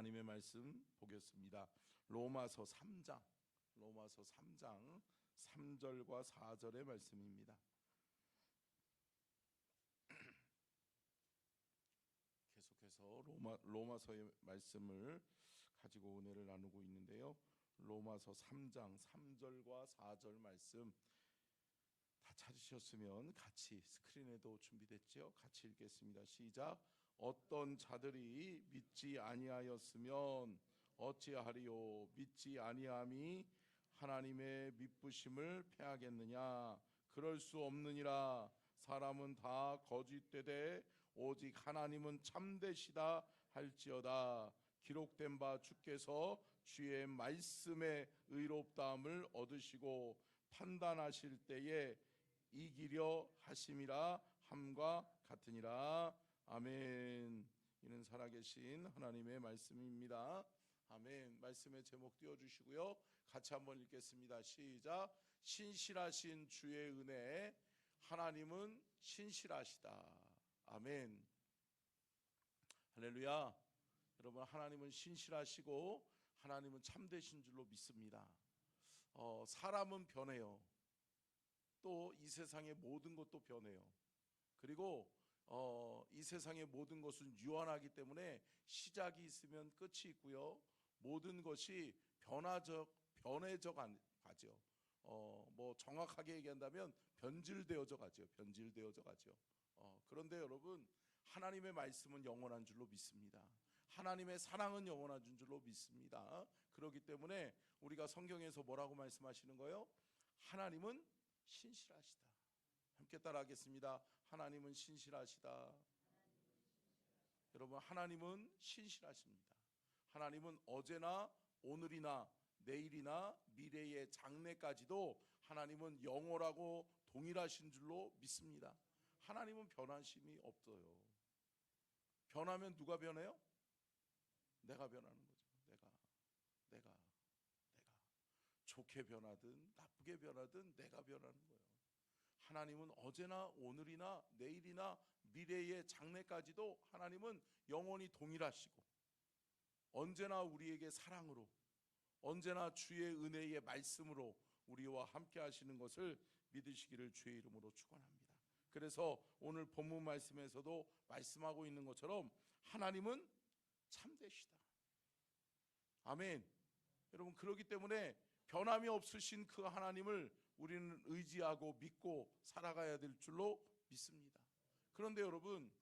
하나님의 말씀 보겠습니다. 로마서 3장. 로마서 3장 3절과 4절의 말씀입니다. 계속해서 로마 로마서의 말씀을 가지고 은혜를 나누고 있는데요. 로마서 3장 3절과 4절 말씀 다 찾으셨으면 같이 스크린에도 준비됐죠? 같이 읽겠습니다. 시작. 어떤 자들이 믿지 아니하였으면 어찌하리요? 믿지 아니함이 하나님의 믿부심을 패하겠느냐? 그럴 수 없느니라. 사람은 다 거짓되되 오직 하나님은 참되시다 할지어다. 기록된 바 주께서 주의 말씀의 의롭다함을 얻으시고 판단하실 때에 이기려 하심이라 함과 같으니라 아멘. 이는 살아계신 하나님의 말씀입니다. 아멘. 말씀의 제목 띄워주시고요. 같이 한번 읽겠습니다. 시작. 신실하신 주의 은혜 하나님은 신실하시다. 아멘. 할렐루야. 여러분 하나님은 신실하시고 하나님은 참되신 줄로 믿습니다. 어, 사람은 변해요. 또 이 세상의 모든 것도 변해요. 그리고 어, 이 세상의 모든 것은 유한하기 때문에 시작이 있으면 끝이 있고요 모든 것이 변화적 변해져 가죠. 어, 뭐 정확하게 얘기한다면 변질되어져 가죠. 변질되어져 가죠. 어, 그런데 여러분 하나님의 말씀은 영원한 줄로 믿습니다. 하나님의 사랑은 영원한 줄로 믿습니다. 그렇기 때문에 우리가 성경에서 뭐라고 말씀하시는 거예요? 하나님은 신실하시다. 함께 따라하겠습니다. 하나님은 신실하시다. 여러분 하나님은 신실하십니다. 하나님은 어제나 오늘이나 내일이나 미래의 장래까지도 하나님은 영원하고 동일하신 줄로 믿습니다. 하나님은 변하심이 없어요. 변하면 누가 변해요? 내가 변하는 거죠. 내가, 내가, 내가. 좋게 변하든 나쁘게 변하든 내가 변하는 거예요. 하나님은 어제나 오늘이나 내일이나 미래의 장래까지도 하나님은 영원히 동일하시고 언제나 우리에게 사랑으로 언제나 주의 은혜의 말씀으로 우리와 함께 하시는 것을 믿으시기를 주의 이름으로 축원합니다. 그래서 오늘 본문 말씀에서도 말씀하고 있는 것처럼 하나님은 참되시다. 아멘. 여러분 그렇기 때문에 변함이 없으신 그 하나님을 우리는 의지하고 믿고 살아가야 될 줄로 믿습니다. 그런데 여러분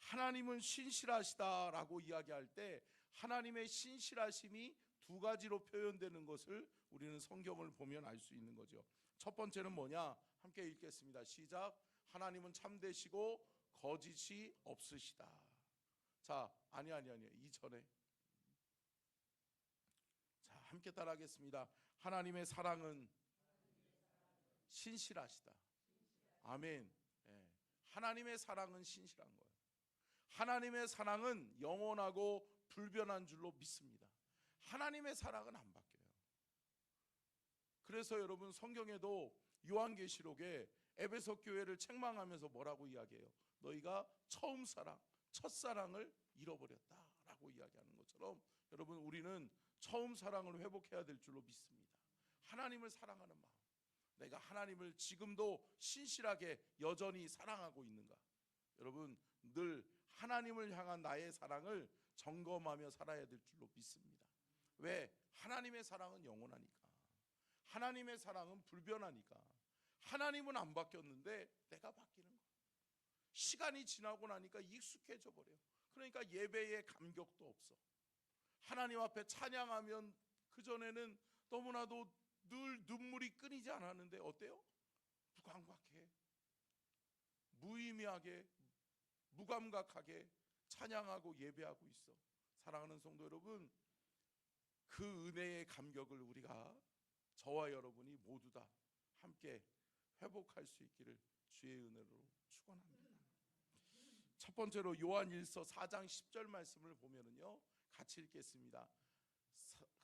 하나님은 신실하시다라고 이야기할 때 하나님의 신실하심이 두 가지로 표현되는 것을 우리는 성경을 보면 알 수 있는 거죠. 첫 번째는 뭐냐? 함께 읽겠습니다. 시작. 하나님은 참되시고 거짓이 없으시다. 자, 아니 아니 아니. 이전에 자, 함께 따라하겠습니다. 하나님의 사랑은 신실하시다. 아멘. 예. 하나님의 사랑은 신실한 거예요. 하나님의 사랑은 영원하고 불변한 줄로 믿습니다. 하나님의 사랑은 안 바뀌어요. 그래서 여러분 성경에도 요한계시록에 에베소 교회를 책망하면서 뭐라고 이야기해요? 너희가 처음 사랑, 첫 사랑을 잃어버렸다라고 이야기하는 것처럼 여러분 우리는 처음 사랑을 회복해야 될 줄로 믿습니다. 하나님을 사랑하는 마음. 내가 하나님을 지금도 신실하게 여전히 사랑하고 있는가? 여러분 늘 하나님을 향한 나의 사랑을 점검하며 살아야 될 줄로 믿습니다. 왜? 하나님의 사랑은 영원하니까. 하나님의 사랑은 불변하니까. 하나님은 안 바뀌었는데 내가 바뀌는 거야. 시간이 지나고 나니까 익숙해져 버려. 그러니까 예배에 감격도 없어. 하나님 앞에 찬양하면 그전에는 너무나도 늘 눈물이 끊이지 않았는데 어때요? 무감각해. 무의미하게 무감각하게 찬양하고 예배하고 있어. 사랑하는 성도 여러분, 그 은혜의 감격을 우리가 저와 여러분이 모두 다 함께 회복할 수 있기를 주의 은혜로 축원합니다. 첫 번째로 요한일서 4장 10절 말씀을 보면은요. 같이 읽겠습니다.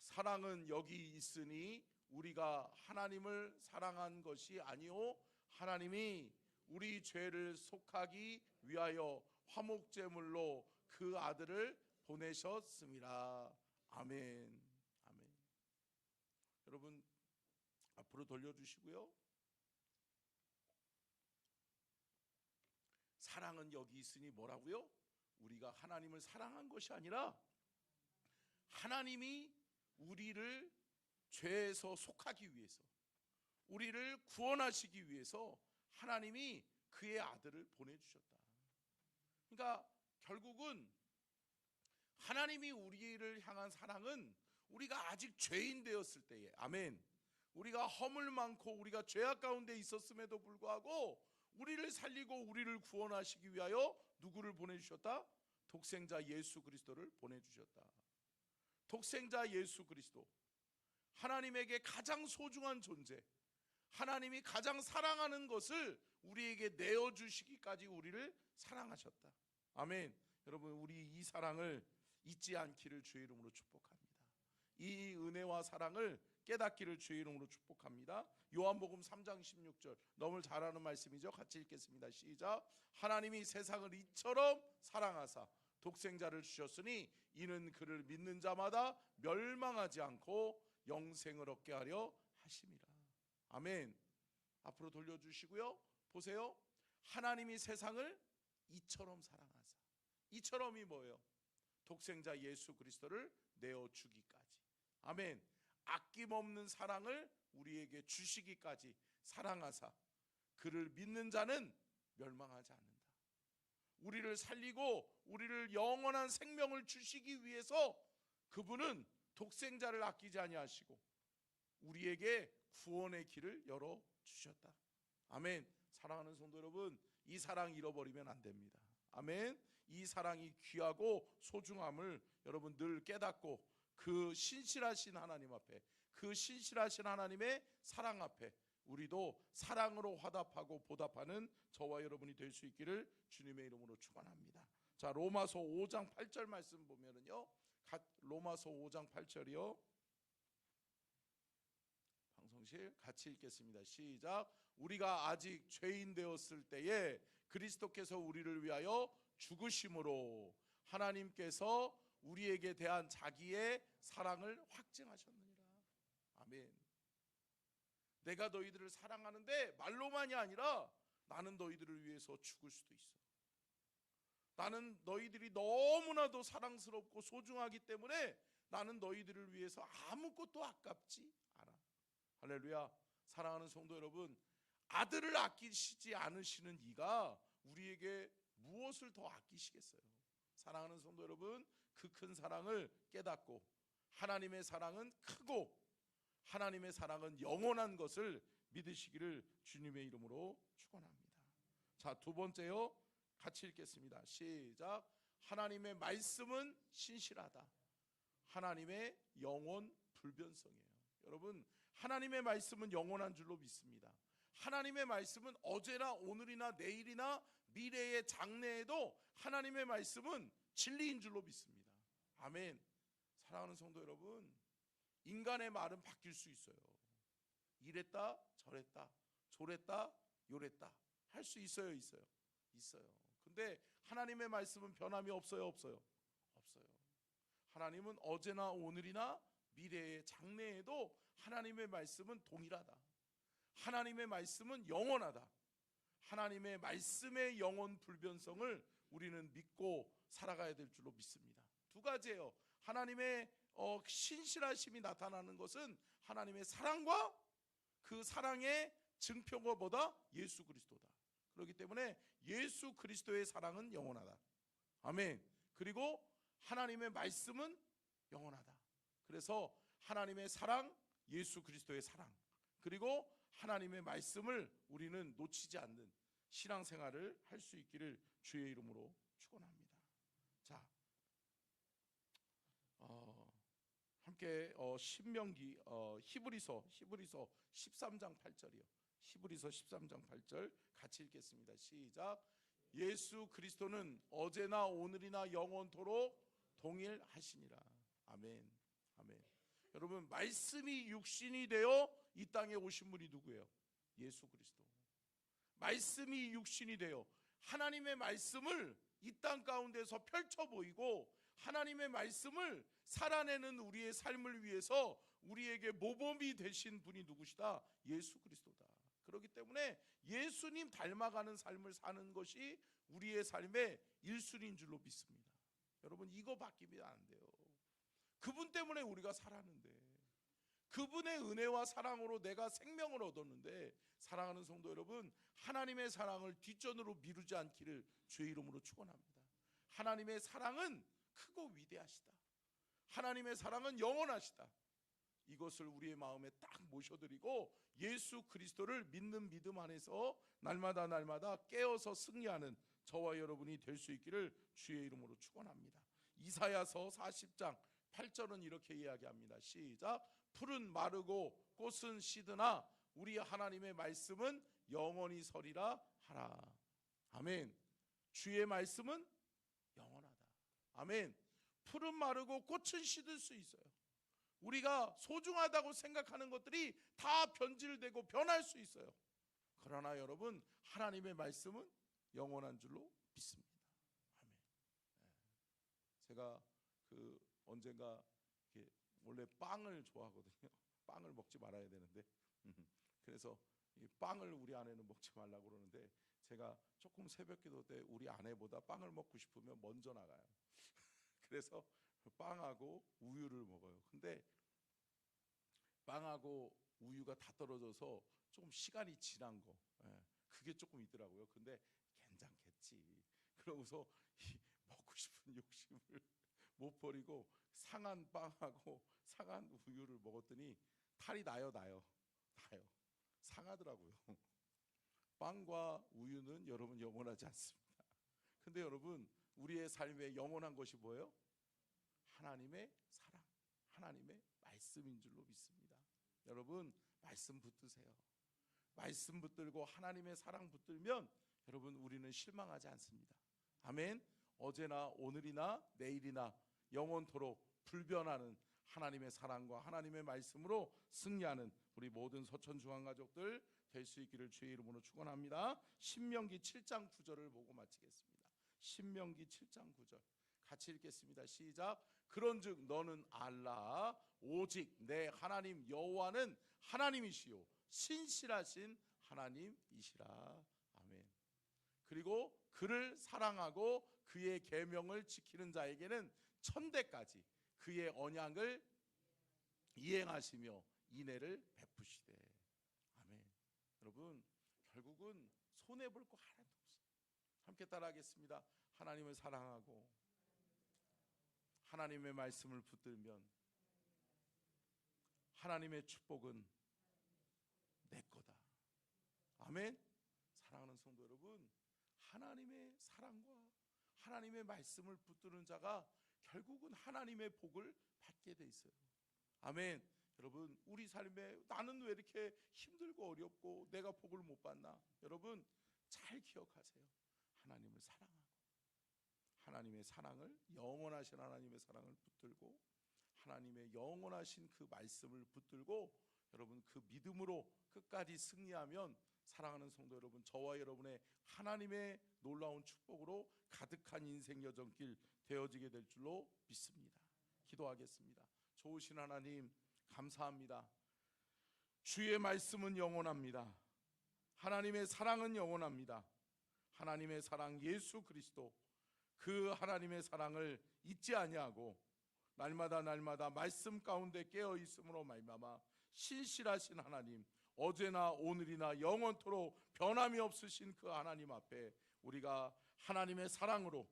사, 사랑은 여기 있으니 우리가 하나님을 사랑한 것이 아니요 하나님이 우리 죄를 속하기 위하여 화목제물로 그 아들을 보내셨습니다. 아멘. 아멘. 여러분 앞으로 돌려주시고요. 사랑은 여기 있으니 뭐라고요? 우리가 하나님을 사랑한 것이 아니라 하나님이 우리를 죄에서 속하기 위해서 우리를 구원하시기 위해서 하나님이 그의 아들을 보내주셨다. 그러니까 결국은 하나님이 우리를 향한 사랑은 우리가 아직 죄인 되었을 때에 아멘. 우리가 허물 많고 우리가 죄악 가운데 있었음에도 불구하고 우리를 살리고 우리를 구원하시기 위하여 누구를 보내주셨다? 독생자 예수 그리스도를 보내주셨다. 독생자 예수 그리스도. 하나님에게 가장 소중한 존재. 하나님이 가장 사랑하는 것을 우리에게 내어주시기까지 우리를 사랑하셨다. 아멘. 여러분, 우리 이 사랑을 잊지 않기를 주의 이름으로 축복합니다. 이 은혜와 사랑을 깨닫기를 주의 이름으로 축복합니다. 요한복음 3장 16절 너무 잘 아는 말씀이죠. 같이 읽겠습니다. 시작. 하나님이 세상을 이처럼 사랑하사 독생자를 주셨으니 이는 그를 믿는 자마다 멸망하지 않고 영생을 얻게 하려 하심이라. 아멘. 앞으로 돌려주시고요. 보세요. 하나님이 세상을 이처럼 사랑하사. 이처럼이 뭐예요? 독생자 예수 그리스도를 내어 주기까지. 아멘. 아낌없는 사랑을 우리에게 주시기까지 사랑하사 그를 믿는 자는 멸망하지 않는다. 우리를 살리고 우리를 영원한 생명을 주시기 위해서 그분은 독생자를 아끼지 아니하시고 우리에게 구원의 길을 열어 주셨다. 아멘. 사랑하는 성도 여러분, 이 사랑 잃어버리면 안 됩니다. 아멘. 이 사랑이 귀하고 소중함을 여러분 늘 깨닫고 그 신실하신 하나님 앞에 그 신실하신 하나님의 사랑 앞에 우리도 사랑으로 화답하고 보답하는 저와 여러분이 될 수 있기를 주님의 이름으로 축원합니다. 자, 로마서 5장 8절 말씀 보면은요. 로마서 5장 8절이요. 방송실 같이 읽겠습니다. 시작. 우리가 아직 죄인 되었을 때에 그리스도께서 우리를 위하여 죽으심으로 하나님께서 우리에게 대한 자기의 사랑을 확증하셨느니라. 내가 너희들을 사랑하는데 말로만이 아니라 나는 너희들을 위해서 죽을 수도 있어. 나는 너희들이 너무나도 사랑스럽고 소중하기 때문에 나는 너희들을 위해서 아무것도 아깝지 않아. 할렐루야. 사랑하는 성도 여러분, 아들을 아끼시지 않으시는 이가 우리에게 무엇을 더 아끼시겠어요? 사랑하는 성도 여러분, 그 큰 사랑을 깨닫고 하나님의 사랑은 크고 하나님의 사랑은 영원한 것을 믿으시기를 주님의 이름으로 축원합니다. 자, 두 번째요. 같이 읽겠습니다. 시작. 하나님의 말씀은 신실하다. 하나님의 영원 불변성이에요. 여러분, 하나님의 말씀은 영원한 줄로 믿습니다. 하나님의 말씀은 어제나 오늘이나 내일이나 미래의 장래에도 하나님의 말씀은 진리인 줄로 믿습니다. 아멘. 사랑하는 성도 여러분, 인간의 말은 바뀔 수 있어요. 이랬다, 저랬다, 저랬다, 요랬다 할 수 있어요, 있어요, 있어요. 근데 하나님의 말씀은 변함이 없어요, 없어요, 없어요. 하나님은 어제나 오늘이나 미래의 장래에도 하나님의 말씀은 동일하다. 하나님의 말씀은 영원하다. 하나님의 말씀의 영원 불변성을 우리는 믿고 살아가야 될 줄로 믿습니다. 두 가지예요. 하나님의 어, 신실하심이 나타나는 것은 하나님의 사랑과 그 사랑의 증표가 뭐다? 예수 그리스도다. 그렇기 때문에 예수 그리스도의 사랑은 영원하다. 아멘. 그리고 하나님의 말씀은 영원하다. 그래서 하나님의 사랑, 예수 그리스도의 사랑, 그리고 하나님의 말씀을 우리는 놓치지 않는 신앙생활을 할 수 있기를 주의 이름으로 축원합니다. 자, 어, 함께 어, 신명기 어, 히브리서 히브리서 13장 8절이요. 히브리서 13장 8절 같이 읽겠습니다. 시작. 예수 그리스도는 어제나 오늘이나 영원토록 동일하시니라. 아멘. 아멘. 여러분 말씀이 육신이 되어 이 땅에 오신 분이 누구예요? 예수 그리스도. 말씀이 육신이 되어 하나님의 말씀을 이 땅 가운데서 펼쳐 보이고 하나님의 말씀을 살아내는 우리의 삶을 위해서 우리에게 모범이 되신 분이 누구시다? 예수 그리스도다. 그렇기 때문에 예수님 닮아가는 삶을 사는 것이 우리의 삶의 일순인 줄로 믿습니다. 여러분 이거 바뀌면 안 돼요. 그분 때문에 우리가 살았는데 그분의 은혜와 사랑으로 내가 생명을 얻었는데 사랑하는 성도 여러분 하나님의 사랑을 뒷전으로 미루지 않기를 주의 이름으로 축원합니다. 하나님의 사랑은 크고 위대하시다. 하나님의 사랑은 영원하시다. 이것을 우리의 마음에 딱 모셔드리고 예수 그리스도를 믿는 믿음 안에서 날마다 날마다 깨어서 승리하는 저와 여러분이 될 수 있기를 주의 이름으로 축원합니다. 이사야서 40장 8절은 이렇게 이야기합니다. 시작. 풀은 마르고 꽃은 시드나 우리 하나님의 말씀은 영원히 서리라 하라. 아멘. 주의 말씀은 영원하다. 아멘. 풀은 마르고 꽃은 시들 수 있어요. 우리가 소중하다고 생각하는 것들이 다 변질되고 변할 수 있어요. 그러나 여러분 하나님의 말씀은 영원한 줄로 믿습니다. 아멘. 예. 제가 그 언젠가 원래 빵을 좋아하거든요. 빵을 먹지 말아야 되는데 그래서 이 빵을 우리 아내는 먹지 말라고 그러는데 제가 조금 새벽기도 때 우리 아내보다 빵을 먹고 싶으면 먼저 나가요. 그래서 빵하고 우유를 먹어요. 근데 빵하고 우유가 다 떨어져서 조금 시간이 지난 거, 예, 그게 조금 있더라고요. 근데 괜찮겠지. 그러고서 이 먹고 싶은 욕심을 못 버리고 상한 빵하고 상한 우유를 먹었더니 탈이 나요, 나요, 나요. 상하더라고요. 빵과 우유는 여러분 영원하지 않습니다. 근데 여러분 우리의 삶에 영원한 것이 뭐예요? 하나님의 사랑, 하나님의 말씀인 줄로 믿습니다. 여러분 말씀 붙드세요. 말씀 붙들고 하나님의 사랑 붙들면 여러분 우리는 실망하지 않습니다. 아멘. 어제나 오늘이나 내일이나 영원토록 불변하는 하나님의 사랑과 하나님의 말씀으로 승리하는 우리 모든 서천 중앙 가족들 될 수 있기를 주의 이름으로 축원합니다. 신명기 7장 9절을 보고 마치겠습니다. 신명기 7장 9절 같이 읽겠습니다. 시작. 그런즉 너는 알라 오직 내 하나님 여호와는 하나님이시요 신실하신 하나님이시라. 아멘. 그리고 그를 사랑하고 그의 계명을 지키는 자에게는 천대까지 그의 언약을 이행하시며 인애를 베푸시되. 아멘. 여러분 결국은 손해 볼 거. 함께 따라하겠습니다. 하나님을 사랑하고 하나님의 말씀을 붙들면 하나님의 축복은 내 거다. 아멘. 사랑하는 성도 여러분, 하나님의 사랑과 하나님의 말씀을 붙드는 자가 결국은 하나님의 복을 받게 돼 있어요. 아멘. 여러분, 우리 삶에 나는 왜 이렇게 힘들고 어렵고 내가 복을 못 받나? 여러분, 잘 기억하세요. 하나님을 사랑하고 하나님의 사랑을 영원하신 하나님의 사랑을 붙들고 하나님의 영원하신 그 말씀을 붙들고 여러분 그 믿음으로 끝까지 승리하면 사랑하는 성도 여러분 저와 여러분의 하나님의 놀라운 축복으로 가득한 인생 여정길 되어지게 될 줄로 믿습니다. 기도하겠습니다. 좋으신 하나님 감사합니다. 주의 말씀은 영원합니다. 하나님의 사랑은 영원합니다. 하나님의 사랑 예수 그리스도 그 하나님의 사랑을 잊지 아니하고 날마다 날마다 말씀 가운데 깨어 있음으로 말미암아 신실하신 하나님 어제나 오늘이나 영원토록 변함이 없으신 그 하나님 앞에 우리가 하나님의 사랑으로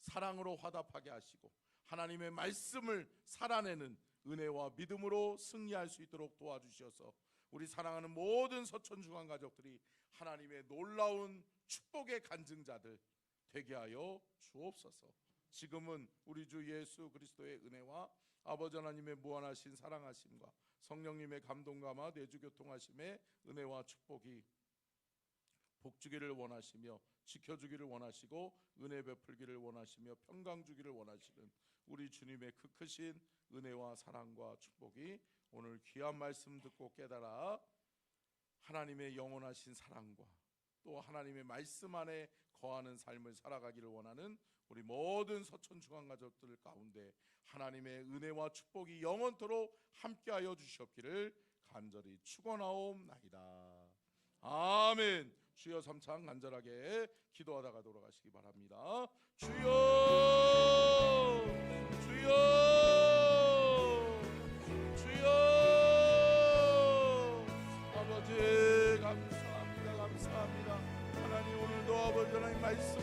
사랑으로 화답하게 하시고 하나님의 말씀을 살아내는 은혜와 믿음으로 승리할 수 있도록 도와주셔서 우리 사랑하는 모든 서천 중앙 가족들이 하나님의 놀라운 축복의 간증자들 되게 하여 주옵소서. 지금은 우리 주 예수 그리스도의 은혜와 아버지 하나님의 무한하신 사랑하심과 성령님의 감동감화 내주교통하심의 은혜와 축복이 복주기를 원하시며 지켜주기를 원하시고 은혜 베풀기를 원하시며 평강 주기를 원하시는 우리 주님의 그 크신 은혜와 사랑과 축복이 오늘 귀한 말씀 듣고 깨달아 하나님의 영원하신 사랑과 또 하나님의 말씀 안에 거하는 삶을 살아가기를 원하는 우리 모든 서천 중앙 가족들 가운데 하나님의 은혜와 축복이 영원토록 함께하여 주시옵기를 간절히 축원하옵나이다. 아멘. 주여 삼창 간절하게 기도하다가 돌아가시기 바랍니다. 주여, 주여, 주여, 아버지 감사합니다. 하나님 오늘도 아버지 하나님 말씀.